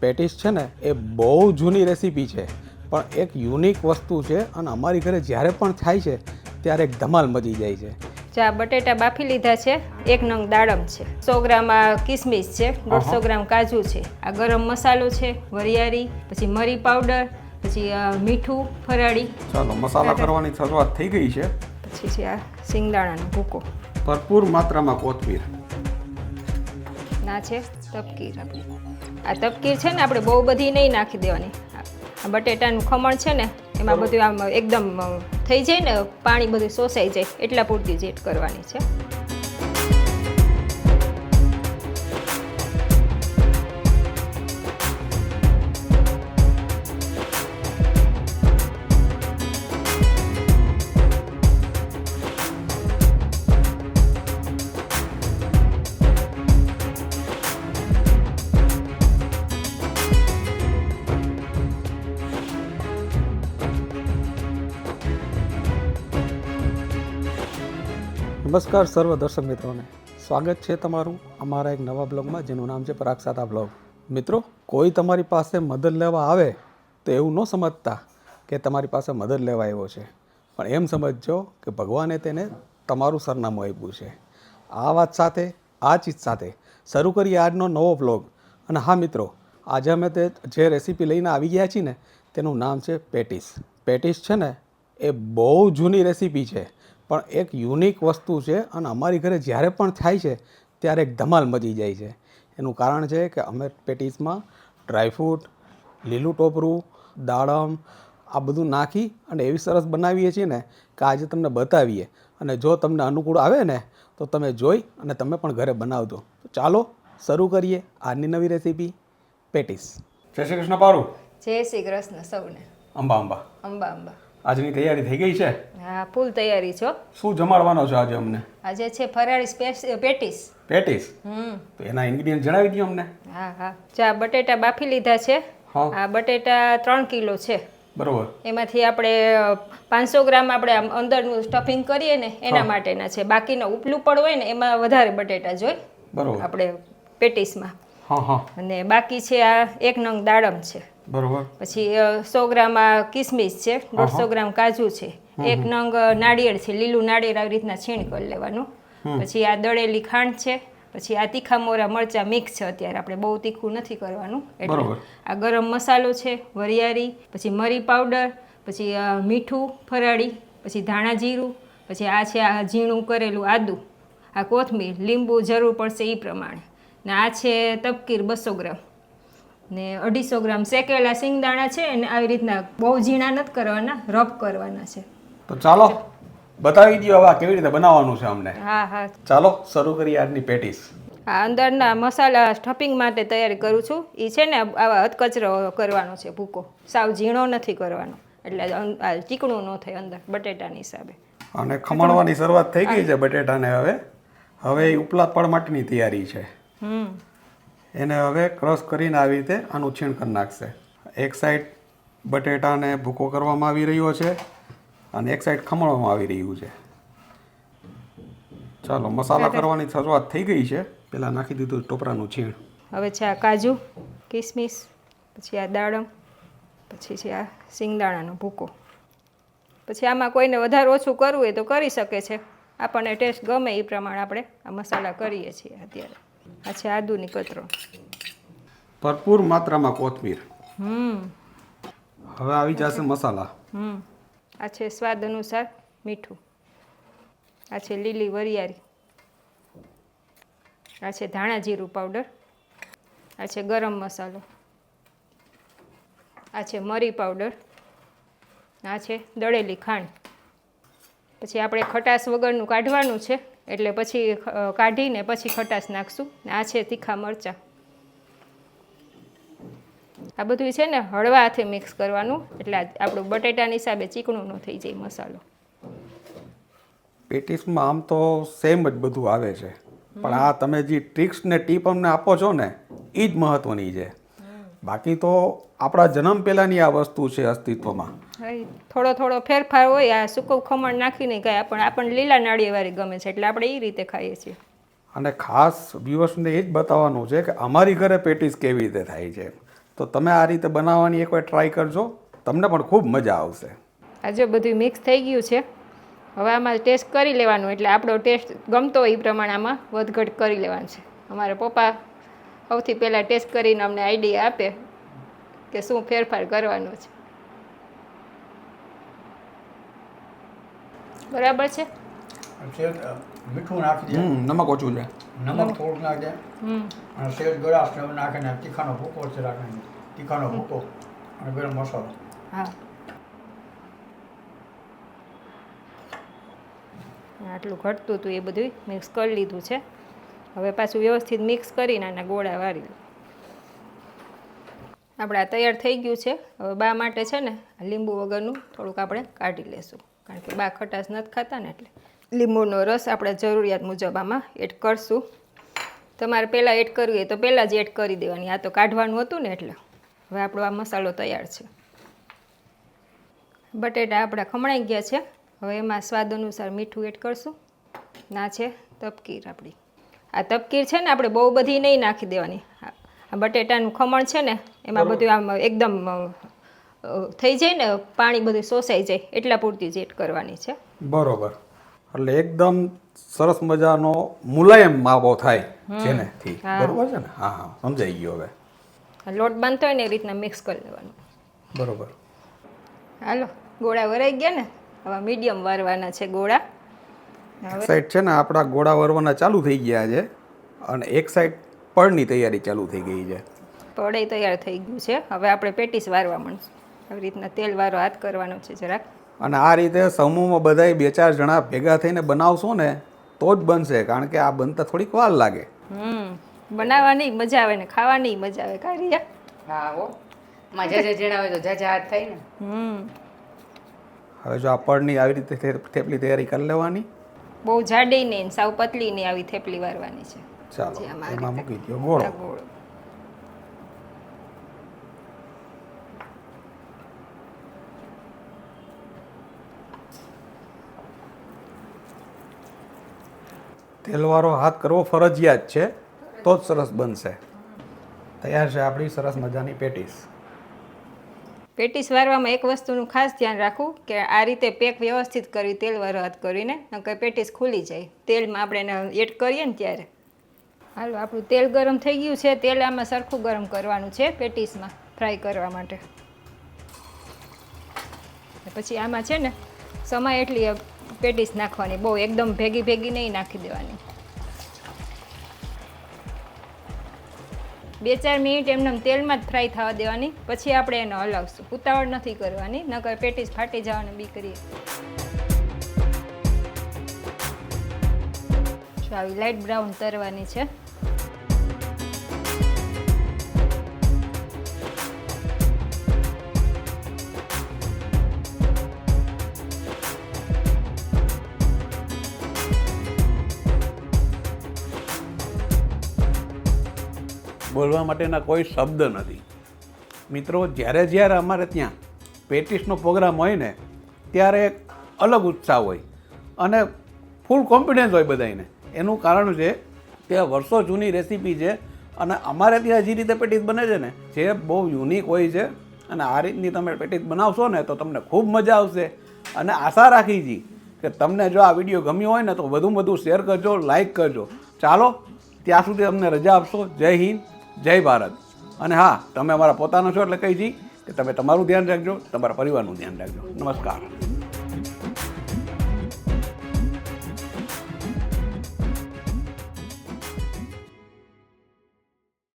Patties છે ને એ બહુ જૂની રેસીપી છે. પણ એક યુનિક વસ્તુ છે અને અમારી ઘરે જ્યારે પણ થાય છે ત્યારે એક ધમાલ મચી જાય છે. ચા બટેટા બાફી લીધા છે એક નંગ દાડમ છે. સો ગ્રામ આ કિસમિસ છે દોઢસો ગ્રામ કાજુ છે. આ ગરમ મસાલો છે વરિયાળી પછી મરી પાવડર પછી આ મીઠું ફરાળી. ચાલો મસાલા કરવાની શરૂઆત થઈ ગઈ છે. પછી છે આ સિંગદાણાનો ભૂકો. ભરપૂર માત્રામાં કોથમીર. ના છે તપકીર આપણી આ તપકીર છે ને આપણે બહુ બધી નહીં નાખી દેવાની. આ બટેટાનું ખમણ છે ને એમાં બધું આમ એકદમ થઈ જાય ને પાણી બધું શોષાઈ જાય એટલા પૂરતી જેટ કરવાની છે. નમસ્કાર સર્વ દર્શક મિત્રોને. સ્વાગત છે તમારું અમારા એક નવા બ્લોગમાં, જેનું નામ છે પરાગ બ્લોગ. મિત્રો, કોઈ તમારી પાસે મદદ લેવા આવે તો એવું ન સમજતા કે તમારી પાસે મદદ લેવા આવ્યો છે. પણ એમ સમજજો કે ભગવાને તેને તમારું સરનામું આપ્યું છે. આ વાત સાથે, આ ચીજ સાથે શરૂ કરીએ આજનો નવો બ્લોગ. અને હા, મિત્રો, આજે અમે તે જે રેસીપી લઈને આવી ગયા છીએ ને, તેનું નામ છે પેટીસ. પેટીસ છે ને, એ બહુ જૂની રેસીપી છે. પણ એક યુનિક વસ્તુ છે અને અમારી ઘરે જ્યારે પણ થાય છે ત્યારે એક ધમાલ મચી જાય છે. એનું કારણ છે કે અમે પેટીસમાં ડ્રાયફ્રૂટ લીલું ટોપરું દાડમ આ બધું નાખી અને એવી સરસ બનાવીએ છીએ ને કે આજે તમને બતાવીએ. અને જો તમને અનુકૂળ આવે ને તો તમે જોઈ અને તમે પણ ઘરે બનાવજો. તો ચાલો શરૂ કરીએ આજની નવી રેસીપી પેટીસ. જય શ્રી કૃષ્ણ પારું જય શ્રી કૃષ્ણ સૌને. અંબા અંબા. અંબા અંબા. આજની તૈયારી થઈ ગઈ છે? હા ફૂલ તૈયારી છો શું જમાડવાનો છે આજે અમને? આજે છે ફરાળી પેટીસ. પેટીસ? હમ. તો એના ઇન્ગ્રેડિયન્ટ જણાવી દો અમને. હા હા. ચા બટેટા બાફી લીધા છે. હા. આ બટેટા ત્રણ કિલો છે. બરોબર. એમાંથી આપણે પાંચસો ગ્રામ આપણે અંદરનું સ્ટફિંગ કરીએ ને એના માટેના છે. બાકીના ઉપલું પણ હોય ને એમાં વધારે બટેટા જોઈ બરોબર. આપણે પેટીસમાં. હા હા. અને બાકી છે આ એક નંગ દાડમ છે. બરોબર. પછી સો ગ્રામ આ કિસમિસ છે દોઢસો ગ્રામ કાજુ છે. એક નંગ નાળિયેર છે લીલું નાળિયેર આવી રીતના છીણ કરી લેવાનું. પછી આ દળેલી ખાંડ છે પછી આ તીખા મોરા મરચા મિક્સ છે અત્યારે આપણે બહુ તીખું નથી કરવાનું. એટલે આ ગરમ મસાલો છે વરિયાળી પછી મરી પાવડર પછી મીઠું ફરાળી પછી ધાણા જીરું પછી આ છે આ ઝીણું કરેલું આદું આ કોથમીર લીંબુ જરૂર પડશે એ પ્રમાણે. ને આ છે તપકીર બસો ગ્રામ. ને અઢીસો ગ્રામ શેકેલા સિંગદાણા છે અને આવી રીતના બહુ ઝીણા નથી કરવાના રફ કરવાના છે. તો ચાલો બતાવી દો હવે કેવી રીતે બનાવવાનું છે અમને. હા હા. ચાલો શરૂ કરીએ આજની પેટીસ. આ અંદરના મસાલા સ્ટફિંગ માટે તૈયારી કરું છું. એ છે ને આવા અધકચરો કરવાનો છે ભૂકો. સાવ ઝીણો નથી કરવાનો. એટલે આ ચીકણું ન થાય અંદર બટેટાની હિસાબે. અને ખમણવાની શરૂઆત થઈ ગઈ છે બટેટાને હવે. હવે ઉપલા પડ માટેની તૈયારી છે. હમ. એને હવે ક્રશ કરીને આવી રીતે આનું છીણ કરી નાખશે. એક સાઈડ બટેટાને ભૂકો કરવામાં આવી રહ્યો છે અને એક સાઈડ ખમણવામાં આવી રહ્યું છે. ચાલો મસાલા કરવાની શરૂઆત થઈ ગઈ છે. પહેલાં નાખી દીધું ટોપરાનું છીણ હવે છે આ કાજુ કિસમિસ પછી આ દાડમ પછી છે આ સિંગદાણાનો ભૂકો. પછી આમાં કોઈને વધારે ઓછું કરવું હોય તો કરી શકે છે. આપણને ટેસ્ટ ગમે એ પ્રમાણે આપણે આ મસાલા કરીએ છીએ અત્યારે. આ છે આદુની કતરો. ભરપૂર માત્રામાં કોથમીર. હમ. હવે આવી જશે મસાલા. હમ. આ છે સ્વાદ અનુસાર મીઠું. આ છે લીલી વરિયાળી. આ છે ધાણા જીરું પાવડર. આ છે ગરમ મસાલો. આ છે મરી પાવડર. આ છે દળેલી ખાંડ. પછી આપણે ખટાશ વગરનું કાઢવાનું છે. એટલે પછી કાઢીને પછી ખટાશ નાખશું. આ છે તીખા મરચાં. આ બધું છે ને હળવા હાથે મિક્સ કરવાનું. એટલે આપણું બટેટાની હિસાબે ચીકણું ન થઈ જાય મસાલો. પેટીસમાં આમ તો સેમ જ બધું આવે છે. પણ આ તમે જે ટ્રિક્સ ને ટીપ અમને આપો છો ને એ જ મહત્વની છે. બાકી તો આપણા જન્મ પહેલાંની આ વસ્તુ છે અસ્તિત્વમાં. થોડો થોડો ફેરફાર હોય આ સૂકું ખમણ નાખીને કાંઈ પણ આપણને લીલા નાળિયેરવાળી ગમે છે એટલે આપણે એ રીતે ખાઈએ છીએ. અને ખાસ વ્યુઅર્સને એ જ બતાવવાનું છે કે અમારી ઘરે પેટીસ કેવી રીતે થાય છે. તો તમે આ રીતે બનાવવાની એકવાર ટ્રાય કરજો તમને પણ ખૂબ મજા આવશે. આજે બધું મિક્સ થઈ ગયું છે હવે આમાં ટેસ્ટ કરી લેવાનું એટલે આપણો ટેસ્ટ ગમતો હોય એ પ્રમાણે આમાં વધઘટ કરી લેવાનું છે. અમારા પપ્પા સૌથી પહેલાં ટેસ્ટ કરીને અમને આઈડિયા આપે કે શું ફેરફાર કરવાનો છે. બરાબર છે? મીઠું નાખી દે. હમ નમક ઓછું છે. નમક થોડુંક નાખી દે. અને સેજ ગળાશ નાખીને તીખાનો ભૂકો છે રાખીને. તીખાનો ભૂકો અને ગરમ મસાલો. હા. આટલું ઘટતું હતું એ બધું મિક્સ કરી લીધું છે. હવે પાછું વ્યવસ્થિત મિક્સ કરીને આના ગોળા વાળી આપણે આ તૈયાર થઈ ગયું છે. હવે બા માટે છે ને લીંબુ વગરનું થોડુંક આપણે કાઢી લેશું. કારણ કે બા ખટાશ નથી ખાતા ને એટલે લીંબુનો રસ આપણે જરૂરિયાત મુજબ આમાં એડ કરશું. તમારે પહેલાં એડ કરવી હોય તો પહેલાં જ એડ કરી દેવાની. આ તો કાઢવાનું હતું ને એટલે. હવે આપણો આ મસાલો તૈયાર છે. બટેટા આપણા ખમણાઈ ગયા છે. હવે એમાં સ્વાદ અનુસાર મીઠું એડ કરશું. ના છે તપકીર આપણી. આ તપકીર છે ને આપણે બહુ બધી નહીં નાખી દેવાની. આ બટેટાનું ખમણ છે ને એમાં બધું આમ એકદમ થઈ જાય ને પાણી બધું શોષાઈ જાય એટલા પૂરતી જ એડ કરવાની છે. બરોબર. એટલે એકદમ સરસ મજાનો મુલાયમ માવો થાય જેનેથી. બરોબર છે ને? હા હા સમજાઈ ગયો હવે. લોટ બાંધતો હોય ને એ રીતના મિક્સ કરી લેવાનું. બરોબર. હાલો ગોળા વરાઈ ગયા ને? હવે મીડિયમ વારવાના છે ગોળા. સાઈડ છે ને આપણા ગોળા વરવાના ચાલુ થઈ ગયા છે અને એક સાઈડ પળની તૈયારી ચાલુ થઈ ગઈ છે. પડાઈ તૈયાર થઈ ગયું છે. હવે આપણે પેટીસ વારવા મળશું. આવી રીતના તેલ વારો હાથ કરવાનો છે જરાક. અને આ રીતે સમૂહમાં બધાય બે ચાર જણા ભેગા થઈને બનાવશો ને તો જ બનશે કારણ કે આ બનતા થોડીક વાર લાગે. હમ. બનાવવાની મજા આવે ને ખાવાની મજા આવે. કારિયા હા હો. મજા જે જણા હોય તો જાજા હાથ થાય ને. હમ. હવે જો આ પળની આવી રીતે થેપલી તૈયારી કરી લેવાની. બહુ જાડી નહીં સાવ પતલી નહીં આવી થેપલી વારવાની છે. ચાલો એમાં મૂકી દો ગોળો. તેલવાળો હાથ કરવો ફરજિયાત છે તો જ સરસ બનશે. તૈયાર છે આપણી સરસ મજાની પેટીસ. પેટીસ વારવામાં એક વસ્તુનું ખાસ ધ્યાન રાખવું કે આ રીતે પેક વ્યવસ્થિત કરવી તેલ હાથ કરીને નકર પેટીસ ખુલી જાય. તેલમાં આપણે એને એડ કરીએ ને ત્યારે. હાલો, આપણું તેલ ગરમ થઈ ગયું છે. તેલ આમાં સરખું ગરમ કરવાનું છે પેટીસમાં ફ્રાય કરવા માટે. પછી આમાં છે ને, સમય એટલી પેટીસ નાખવાની. બહુ એકદમ ભેગી ભેગી નહીં નાખી દેવાની. બે ચાર મિનિટ એમને તેલમાં જ ફ્રાય થવા દેવાની. પછી આપણે એને હલાવશું. ઉતાવળ નથી કરવાની. નકર પેટીસ ફાટી જવાની બી કરીએ. આવી લાઇટ બ્રાઉન તરવાની છે. બોલવા માટેના કોઈ શબ્દ નથી. મિત્રો, જ્યારે જ્યારે અમારે ત્યાં પેટીસનો પ્રોગ્રામ હોય ને, ત્યારે એક અલગ ઉત્સાહ હોય અને ફૂલ કોન્ફિડન્સ હોય બધાને એનું કારણ છે કે વર્ષો જૂની રેસીપી છે અને અમારે ત્યાં જે રીતે પેટીસ બને છે ને, જે બહુ યુનિક હોય છે અને આ રીતની તમે પેટીસ બનાવશો ને, તો તમને ખૂબ મજા આવશે. અને આશા રાખી છી કે તમને જો આ વીડિયો ગમ્યો હોય ને, તો વધુમાં વધુ શેર કરજો લાઇક કરજો. ચાલો, ત્યાં સુધી અમને રજા આપશો. જય હિન્દ. જય ભારત. અને હા, તમે અમારા પોતાના છો એટલે કહી છી કે તમે તમારું ધ્યાન રાખજો, તમારા પરિવારનું ધ્યાન રાખજો. નમસ્કાર.